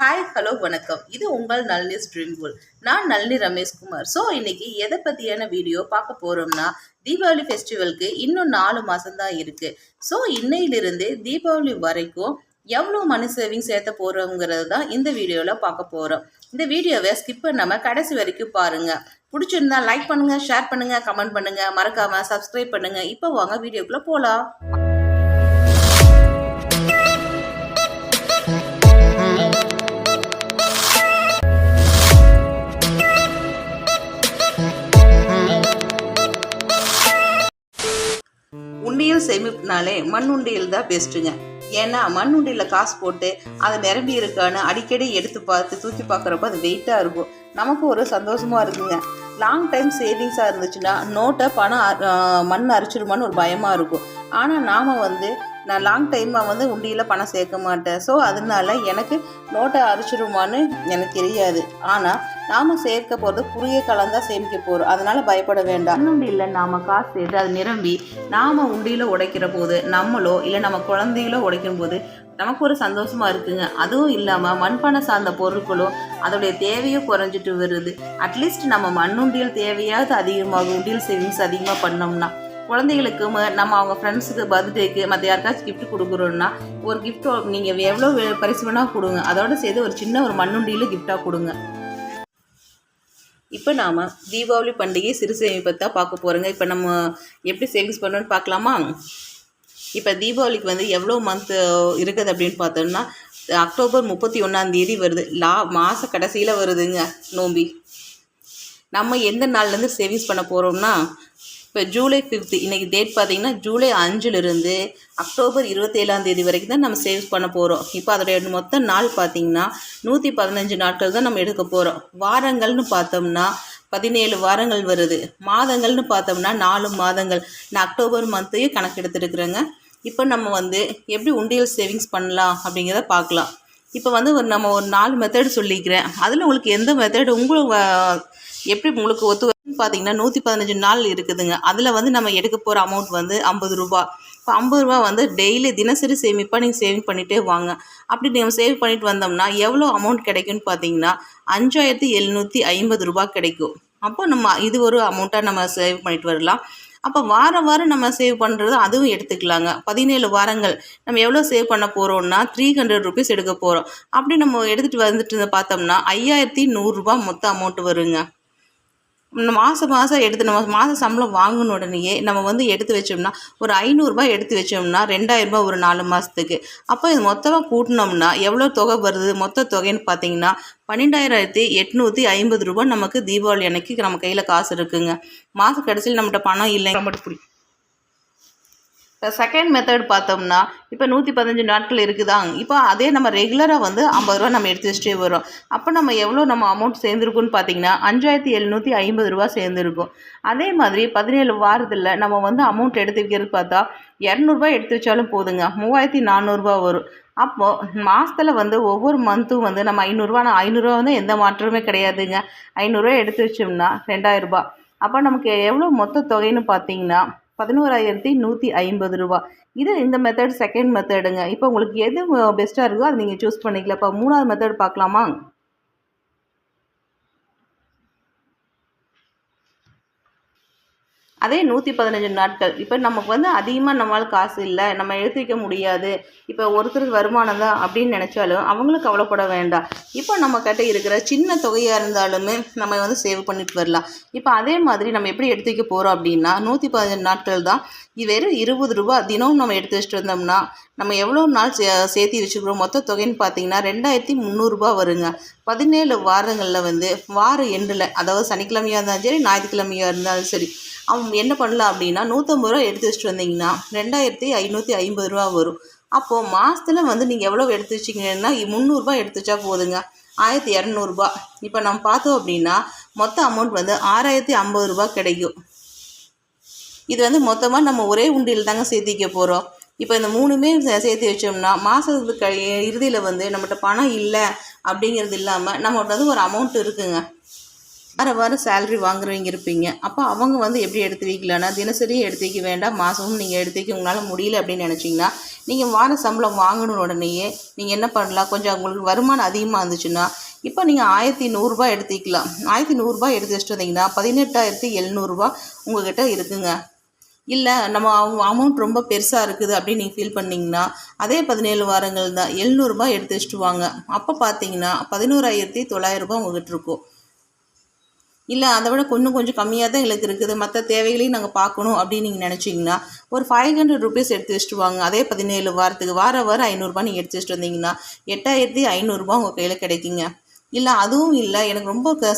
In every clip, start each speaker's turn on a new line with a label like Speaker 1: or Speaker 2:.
Speaker 1: Hi hello வணக்கம். இது உங்கள் நளினி ஸ்ட்ரீம் கோல் நான் நளினி ரமேஷ்குமார் ஸோ இன்னைக்கு எதை பற்றியான வீடியோ பார்க்க போகிறோம்னா தீபாவளி ஃபெஸ்டிவலுக்கு இன்னும் நாலு மாதம்தான் இருக்குது ஸோ இன்னையிலிருந்து தீபாவளி வரைக்கும் எவ்வளோ மணி சேவிங் சேர்த்த போகிறோங்கிறது தான் இந்த வீடியோவில் பார்க்க போகிறோம் இந்த வீடியோவை ஸ்கிப் பண்ணாமல் கடைசி வரைக்கும் பாருங்கள் பிடிச்சிருந்தா லைக் பண்ணுங்கள் ஷேர் பண்ணுங்கள் கமெண்ட் பண்ணுங்கள் மறக்காமல் சப்ஸ்கிரைப் பண்ணுங்கள் இப்போ வாங்க வீடியோக்குள்ளே போகலாம் உண்டியல் சேமிப்புனாலே மண் உண்டியல் தான் பெஸ்ட்டுங்க ஏன்னா மண் உண்டியலில் காசு போட்டு அதை நிரம்பி இருக்கான்னு அடிக்கடி எடுத்து பார்த்து தூக்கி பார்க்குறப்ப அது வெயிட்டாக இருக்கும். நமக்கு ஒரு சந்தோஷமாக இருக்குங்க. லாங் டைம் சேவிங்ஸாக இருந்துச்சுன்னா நோட்டை பணம் மண் அரிச்சிருமான்னு ஒரு பயமாக இருக்கும். ஆனால் நாம் வந்து நான் லாங் டைமாக வந்து உண்டியில் பணம் சேர்க்க மாட்டேன். ஸோ அதனால எனக்கு நோட்டை அரிச்சிருமான்னு எனக்கு தெரியாது. ஆனால் நாம் சேர்க்க போகிறது குறுகிய காலம் தான் சேமிக்க போகிறோம் அதனால பயப்பட வேண்டாம். உண்டியில் நாம் காசு சேர்த்து அது நிரம்பி நாம் உண்டியில் உடைக்கிற போது நம்மளோ இல்லை நம்ம குழந்தைகளோ உடைக்கும் போது நமக்கு ஒரு சந்தோஷமா இருக்குங்க. அதுவும் இல்லாமல் மண்பானை சார்ந்த பொருட்களும் அதோடைய தேவையும் குறைஞ்சிட்டு வருது. அட்லீஸ்ட் நம்ம மண்ணுண்டியல் தேவையாவது அதிகமாகும் உண்டியல் சேவிங்ஸ் அதிகமாக பண்ணோம்னா குழந்தைகளுக்கு நம்ம அவங்க ஃப்ரெண்ட்ஸுக்கு பர்த்டேக்கு மற்ற யாருக்காச்சும் கிஃப்ட் கொடுக்குறோன்னா ஒரு கிஃப்ட் நீங்கள் எவ்வளோ பரிசு வேணால் கொடுங்க. அதோட சேர்த்து ஒரு சின்ன ஒரு மண்ணுண்டியில் கிஃப்டாக கொடுங்க. இப்போ நாம் தீபாவளி பண்டிகை சிறு சேமிப்பை தான் பார்க்க போகிறோங்க இப்போ நம்ம எப்படி சேவிங்ஸ் பண்ணணும்னு பார்க்கலாமா? இப்போ தீபாவளிக்கு வந்து எவ்வளோ மந்த் இருக்குது அப்படின்னு பார்த்தோம்னா அக்டோபர் முப்பத்தி ஒன்றாந்தேதி வருது. லா மாத கடைசியில் வருதுங்க நோம்பி. நம்ம எந்த நாள்லேருந்து சேவிங்ஸ் பண்ண போகிறோம்னா இப்போ ஜூலை ஃபிஃப்த்து இன்றைக்கி டேட் பார்த்தீங்கன்னா ஜூலை அஞ்சுலேருந்து அக்டோபர் இருபத்தேழாம் தேதி வரைக்கும் தான் நம்ம சேவ்ஸ் பண்ண போகிறோம் இப்போ அதோடைய மொத்த நாள் பார்த்தீங்கன்னா நூற்றி பதினஞ்சு நாட்கள் தான் நம்ம எடுக்க போகிறோம் வாரங்கள்னு பார்த்தோம்னா பதினேழு வாரங்கள் வருது. மாதங்கள்னு பார்த்தோம்னா நாலு மாதங்கள். நான் அக்டோபர் மந்த்தையும் கணக்கெடுத்துருக்குறேங்க இப்போ நம்ம வந்து எப்படி உண்டியல் சேவிங்ஸ் பண்ணலாம் அப்படிங்கிறத பார்க்கலாம். இப்போ வந்து ஒரு நம்ம ஒரு நாலு மெத்தட் சொல்லிக்கிறேன். அதில் உங்களுக்கு எந்த மெத்தட் உங்களுக்கு எப்படி உங்களுக்கு ஒத்து பார்த்தீங்கன்னா நூற்றி பதினஞ்சு நாள் இருக்குதுங்க. அதில் வந்து நம்ம எடுக்க போகிற அமௌண்ட் வந்து ஐம்பது ரூபா. இப்போ ஐம்பது ரூபா வந்து டெய்லி தினசரி சேமிப்பாக நீங்கள் சேவிங் பண்ணிகிட்டே வாங்க. அப்படி நீங்கள் சேவ் பண்ணிட்டு வந்தோம்னா எவ்வளோ அமௌண்ட் கிடைக்கும்னு பார்த்தீங்கன்னா அஞ்சாயிரத்தி எழுநூற்றி ஐம்பது ரூபா கிடைக்கும். அப்போ நம்ம இது ஒரு அமௌண்ட்டாக நம்ம சேவ் பண்ணிட்டு வரலாம். அப்போ வாரம் வாரம் நம்ம சேவ் பண்ணுறது அதுவும் எடுத்துக்கலாங்க. பதினேழு வாரங்கள் நம்ம எவ்வளோ சேவ் பண்ண போகிறோம்னா த்ரீ ஹண்ட்ரட் ருபீஸ் எடுக்க போகிறோம் அப்படி நம்ம எடுத்துகிட்டு வந்துட்டு இருந்த பார்த்தோம்னா ஐயாயிரத்தி நூறுரூபா மொத்த அமௌண்ட் வருங்க. மாதம் மாதம் எடுத்து நம்ம மாதம் சம்பளம் வாங்கின உடனேயே நம்ம வந்து எடுத்து வச்சோம்னா ஒரு ஐநூறுரூபா எடுத்து வச்சோம்னா ரெண்டாயிரரூபா ஒரு நாலு மாதத்துக்கு அப்போ இது மொத்தமாக கூட்டினோம்னா எவ்வளோ தொகை வருது? மொத்த தொகைன்னு பார்த்தீங்கன்னா பன்னெண்டாயிரத்தி எட்நூற்றி ஐம்பது ரூபா நமக்கு தீபாவளி அன்னைக்கு நம்ம கையில் காசு இருக்குங்க. மாத கடைசியில் நம்மகிட்ட பணம் இல்லைங்க. நம்மகிட்ட பிடிக்கும் இப்போ செகண்ட் மெத்தட் பார்த்தோம்னா இப்போ நூற்றி பதினஞ்சு நாட்கள் இருக்குதா? இப்போ அதே நம்ம ரெகுலராக வந்து ஐம்பது ரூபா நம்ம எடுத்து வச்சுட்டே வரோம் அப்போ நம்ம எவ்வளோ நம்ம அமௌண்ட் சேர்ந்துருக்குன்னு பார்த்தீங்கன்னா அஞ்சாயிரத்தி எழுநூற்றி ஐம்பது ரூபா சேர்ந்துருக்கும். அதே மாதிரி பதினேழு வாரத்தில் நம்ம வந்து அமௌண்ட் எடுத்து வைக்கிறது பார்த்தா இரநூறுபா எடுத்து வச்சாலும் போதுங்க. மூவாயிரத்தி நானூறுரூவா வரும். அப்போது மாதத்தில் வந்து ஒவ்வொரு மந்த்தும் வந்து நம்ம ஐநூறுரூவா நான் ஐநூறுரூவா வந்து எந்த மாற்றமே கிடையாதுங்க. ஐநூறுரூவா எடுத்து வச்சோம்னா ரெண்டாயிரரூபா அப்போ நமக்கு எவ்வளோ மொத்த தொகைன்னு பார்த்தீங்கன்னா பதினோராயிரத்தி நூற்றி ஐம்பது ரூபா. இது இந்த மெத்தட் செகண்ட் மெத்தடுங்க இப்போ உங்களுக்கு எது பெஸ்ட்டாக இருக்கோ அதை நீங்கள் சூஸ் பண்ணிக்கலாம் இப்போ மூணாவது மெத்தட் பார்க்கலாமா? அதே நூற்றி பதினஞ்சு நாட்கள். இப்போ நமக்கு வந்து அதிகமாக நம்மளால் காசு இல்லை. நம்ம எடுத்து வைக்க முடியாது. இப்போ ஒருத்தருக்கு வருமானம் தான் அப்படின்னு நினச்சாலும் அவங்களும் கவலைப்பட வேண்டாம். இப்போ நம்ம இருக்கிற சின்ன தொகையாக இருந்தாலுமே நம்ம வந்து சேவ் பண்ணிட்டு வரலாம். இப்போ அதே மாதிரி நம்ம எப்படி எடுத்து வைக்க போகிறோம் அப்படின்னா நூற்றி பதினஞ்சு நாட்கள் தான். இது வெறும் இருபது ரூபா தினமும் நம்ம எடுத்து வச்சுட்டு வந்தோம்னா நம்ம எவ்வளோ நாள் சே சேர்த்து வச்சுக்கிறோம்? மொத்த தொகைன்னு பார்த்தீங்கன்னா ரெண்டாயிரத்தி முந்நூறுரூபா வருங்க. பதினேழு வாரங்களில் வந்து வார எண்டில் அதாவது சனிக்கிழமையாக இருந்தாலும் சரி ஞாயிற்றுக்கிழமையாக இருந்தாலும் சரி அவன் என்ன பண்ணலாம் அப்படின்னா நூற்றம்பது ரூபா எடுத்து வச்சுட்டு வந்தீங்கன்னா ரெண்டாயிரத்தி ஐநூற்றி ஐம்பது ரூபா வரும். அப்போது மாதத்தில் வந்து நீங்கள் எவ்வளோ எடுத்து வச்சிங்கன்னா முந்நூறுரூபா எடுத்து வச்சா போதுங்க. ஆயிரத்தி இரநூறுபா இப்போ நம்ம பார்த்தோம் அப்படின்னா மொத்த அமௌண்ட் வந்து ஆறாயிரத்தி ஐம்பது ரூபா கிடைக்கும். இது வந்து மொத்தமாக நம்ம ஒரே உண்டியில் தாங்க சேர்த்திக்க போகிறோம் இப்போ இந்த மூணுமே சேர்த்து வச்சோம்னா மாதத்துக்கு கழி இறுதியில் வந்து நம்மகிட்ட பணம் இல்லை அப்படிங்கிறது இல்லாமல் நம்மகிட்ட வந்து ஒரு அமௌண்ட் இருக்குங்க. வார வாரம் சேலரி வாங்குறவங்க இருப்பீங்க. அப்போ அவங்க வந்து எப்படி எடுத்து வைக்கலான்னா தினசரியும் எடுத்து வைக்க வேண்டாம் மாதமும் நீங்கள் எடுத்து வைக்க உங்களால் முடியல அப்படின்னு நினச்சிங்கன்னா நீங்கள் வார சம்பளம் வாங்கணும் உடனேயே நீங்கள் என்ன பண்ணலாம்? கொஞ்சம் உங்களுக்கு வருமானம் அதிகமாக இருந்துச்சுன்னா இப்போ நீங்கள் ஆயிரத்தி நூறுரூபா எடுத்துக்கலாம் ஆயிரத்தி நூறுரூபா எடுத்து வச்சுட்டு வந்தீங்கன்னா பதினெட்டாயிரத்தி எழுநூறுபா உங்கள்கிட்ட இருக்குங்க. இல்லை நம்ம அவங்க அமௌண்ட் ரொம்ப பெருசாக இருக்குது அப்படின்னு நீங்கள் ஃபீல் பண்ணிங்கன்னா அதே பதினேழு வாரங்கள் தான் எழுநூறுபா எடுத்து வச்சுட்டு வாங்க. அப்போ பார்த்தீங்கன்னா பதினோராயிரத்தி தொள்ளாயிரரூபா உங்ககிட்ட இருக்கும். இல்லை அதை விட கொஞ்சம் கொஞ்சம் கம்மியாக தான் எங்களுக்கு இருக்குது. மற்ற தேவைகளையும் நாங்கள் பார்க்கணும் அப்படின்னு நீங்கள் நினச்சிங்கன்னா ஒரு ஃபைவ் ஹண்ட்ரட் ருபீஸ் எடுத்து வச்சுட்டு வாங்க. அதே பதினேழு வாரத்துக்கு வார வாரம் ஐநூறுரூபா நீங்கள் எடுத்து வச்சுட்டு வந்தீங்கன்னா எட்டாயிரத்தி ஐநூறுரூபா உங்கள் கையில் கிடைக்குங்க. இல்லை அதுவும் இல்லை எனக்கு ரொம்ப க-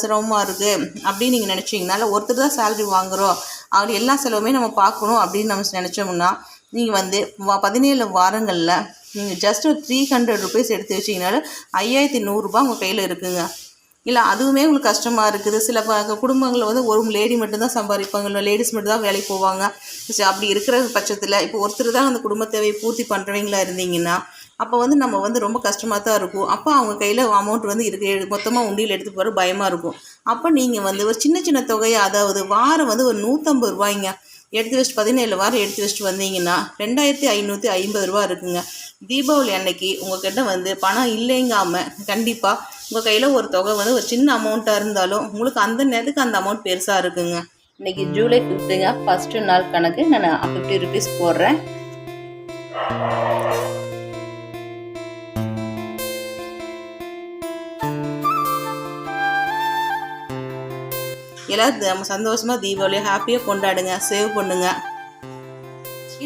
Speaker 1: இருக்குது அப்படின்னு நீங்கள் நினச்சிங்கனால ஒருத்தர் தான் சேலரி வாங்குகிறோம் அவர் எல்லா செலவுமே நம்ம பார்க்கணும் அப்படின்னு நம்ம நினச்சோம்னா நீங்கள் வந்து வ- பதினேழு வாரங்களில் நீங்கள் ஜஸ்ட் ஒரு த்ரீ ஹண்ட்ரட் ருபீஸ் எடுத்து வச்சிங்கனாலும் ஐயாயிரத்தி நூறுரூபா உங்கள் கையில் இருக்குங்க. இல்லை அதுவுமே உங்களுக்கு கஷ்டமாக இருக்குது. சில ப- குடும்பங்களில் வந்து ஒரு லேடி மட்டும்தான் சம்பாதிப்பாங்க. இல்லை லேடிஸ் மட்டும் தான் வேலைக்கு போவாங்க. சரி, அப்படி இருக்கிற பட்சத்தில் இப்போ ஒருத்தர் தான் அந்த குடும்ப தேவையை பூர்த்தி பண்ணுறவங்களா இருந்தீங்கன்னா அப்போ வந்து நம்ம வந்து ரொம்ப கஷ்டமாக தான் இருக்கும். அப்போ அவங்க கையில் அமௌண்ட் வந்து இருக்க. மொத்தமாக உண்டியில் எடுத்து போகிற பயமாக இருக்கும். அப்போ நீங்கள் வந்து ஒரு சின்ன சின்ன தொகையை அதாவது வாரம் வந்து ஒரு நூற்றம்பது ரூபாய்ங்க. எடுத்து வச்சுட்டு பதினேழு வாரம் எடுத்து வச்சுட்டு வந்தீங்கன்னா ரெண்டாயிரத்தி ஐநூற்றி ஐம்பது ரூபா இருக்குங்க. தீபாவளி அன்னைக்கு உங்ககிட்ட வந்து பணம் இல்லைங்காம கண்டிப்பாக உங்கள் கையில் ஒரு தொகை வந்து ஒரு சின்ன அமௌண்ட்டாக இருந்தாலும் உங்களுக்கு அந்த நேரத்துக்கு அந்த அமௌண்ட் பெருசாக இருக்குங்க. இன்னைக்கு ஜூலை ஃபிஃப்த்துங்க ஃபஸ்ட்டு நாள் கணக்கு. நான் ஃபிஃப்டி ருபீஸ் போடுறேன். எல்லாரும் நம்ம சந்தோஷமாக தீபாவளியை ஹாப்பியாக கொண்டாடுங்க. சேவ் பண்ணுங்க.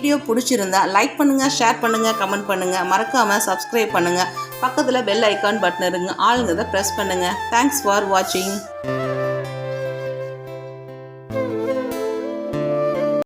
Speaker 1: வீடியோ பிடிச்சிருந்தா லைக் பண்ணுங்கள் ஷேர் பண்ணுங்கள் கமெண்ட் பண்ணுங்கள் மறக்காமல் சப்ஸ்கிரைப் பண்ணுங்கள் பக்கத்தில் பெல் ஐக்கான் பட்டன் இருங்க. ஆளுங்கிறத ப்ரெஸ் பண்ணுங்க. தேங்க்ஸ் ஃபார் வாட்சிங்